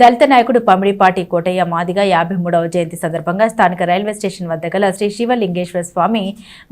దళిత నాయకుడు పమిడిపాటి కోటయ్య మాదిగ యాభై మూడవ జయంతి సందర్భంగా స్థానిక రైల్వే స్టేషన్ వద్ద గల శ్రీ శివలింగేశ్వర స్వామి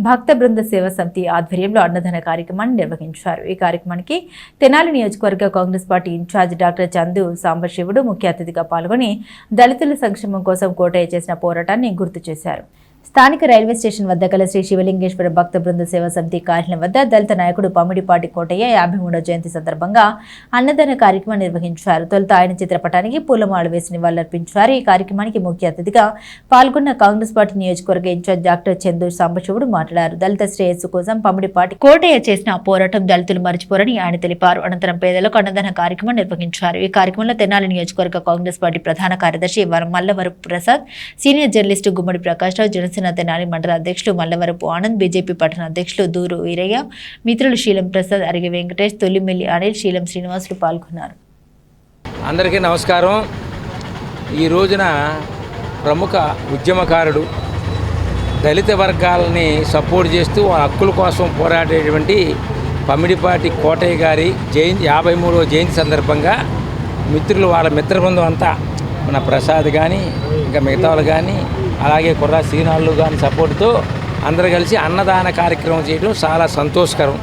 భక్త బృంద సేవ సమితి ఆధ్వర్యంలో అన్నదాన కార్యక్రమాన్ని నిర్వహించారు. ఈ కార్యక్రమానికి తెనాలి నియోజకవర్గ Congress party in charge doctor Chandu Sambasivudu ముఖ్య అతిథిగా పాల్గొని దళితుల సంక్షేమం కోసం కోటయ్య చేసిన పోరాటాన్ని గుర్తు చేశారు. స్థానిక రైల్వే స్టేషన్ వద్ద గల శ్రీ శివలింగేశ్వర భక్త బృంద సేవా సమితి కార్యాలయం వద్ద దళిత నాయకుడు పమిడిపాటి కోటయ్య యాభై మూడో జయంతి సందర్భంగా అన్నదాన కార్యక్రమం నిర్వహించారు. తొలుత ఆయన చిత్రపటానికి పూలమాల వేసి నివాళులర్పించారు. ఈ కార్యక్రమానికి ముఖ్య అతిథిగా పాల్గొన్న కాంగ్రెస్ పార్టీ నియోజకవర్గ in charge doctor Chandur Sambasivudu మాట్లాడారు. దళిత శ్రేయస్సు కోసం పమిడిపాటి కోటయ్య చేసిన పోరాటం దళితులు మరచిపోరని ఆయన తెలిపారు. అనంతరం పేదలకు అన్నదాన కార్యక్రమం నిర్వహించారు. ఈ కార్యక్రమంలో తెనాలి నియోజకవర్గ కాంగ్రెస్ పార్టీ ప్రధాన కార్యదర్శి వర- మల్లవరపు ప్రసాద్ సీనియర్ జర్నలిస్టు గుమ్మడి ప్రకాష్ రావు జనసేన తెనాలి మండల అధ్యక్షులు మల్లవరపు ఆనంద్ బీజేపీ పట్టణ అధ్యక్షులు దూరు వీరయ్య మిత్రులు శీలం ప్రసాద్ అరిగి వెంకటేష్ తొలిమిల్లి అనిల్ శీలం శ్రీనివాసులు పాల్గొన్నారు. అందరికీ నమస్కారం. ఈ రోజున ప్రముఖ ఉద్యమకారుడు దళిత వర్గాలని సపోర్ట్ చేస్తూ హక్కుల కోసం పోరాడేటువంటి పమిడిపాటి కోటయ్య గారి జయంతి యాభై మూడవ జయంతి సందర్భంగా మిత్రులు వాళ్ళ మిత్రబృందం అంతా మన ప్రసాద్ కానీ ఇంకా మిగతా వాళ్ళు కానీ అలాగే కుర్రా శ్రీనాళ్ళు కానీ సపోర్ట్తో అందరు కలిసి అన్నదాన కార్యక్రమం చేయడం చాలా సంతోషకరం.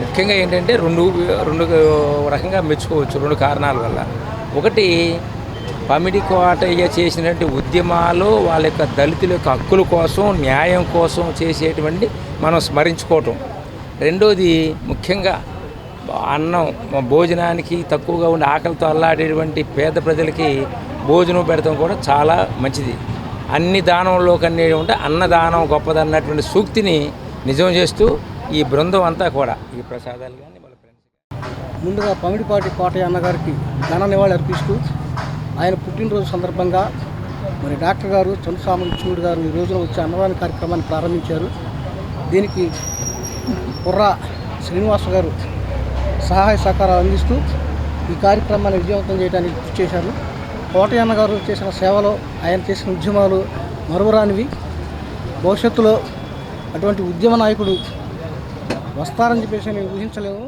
ముఖ్యంగా ఏంటంటే రెండు రెండు రకంగా మెచ్చుకోవచ్చు రెండు కారణాల వల్ల. ఒకటి పమిడి కోటయ్య చేసినటువంటి ఉద్యమాలు వాళ్ళ యొక్క దళితుల యొక్క హక్కుల కోసం న్యాయం కోసం చేసేటువంటి మనం స్మరించుకోవటం. రెండోది ముఖ్యంగా అన్నం భోజనానికి తక్కువగా ఉండి ఆకలితో అల్లాడేటువంటి పేద ప్రజలకి భోజనం పెడతాం కూడా చాలా మంచిది. అన్ని దానంలో కన్నీ ఉంటే అన్నదానం గొప్పదన్నటువంటి సూక్తిని నిజం చేస్తూ ఈ బృందం అంతా కూడా ఈ ప్రసాదాలు కానీ వాళ్ళ ఫ్రెండ్స్ ముందుగా పమిడిపాటి కోటయ్య అన్నగారికి ఘన నివాళి అర్పిస్తూ ఆయన పుట్టినరోజు సందర్భంగా మరి డాక్టర్ గారు చంద్రస్వామి గారు ఈ రోజున వచ్చి అన్నదాన కార్యక్రమాన్ని ప్రారంభించారు. దీనికి కుర్రా శ్రీనివాస గారు సహాయ సహకారాలు అందిస్తూ ఈ కార్యక్రమాన్ని విజయవంతం చేయడానికి కృషి చేశారు. కోటయ్యన్న గారు చేసిన సేవలు ఆయన చేసిన ఉద్యమాలు మరువరానివి. భవిష్యత్తులో అటువంటి ఉద్యమ నాయకుడు వస్తారని చెప్పేసి నేను ఊహించలేము.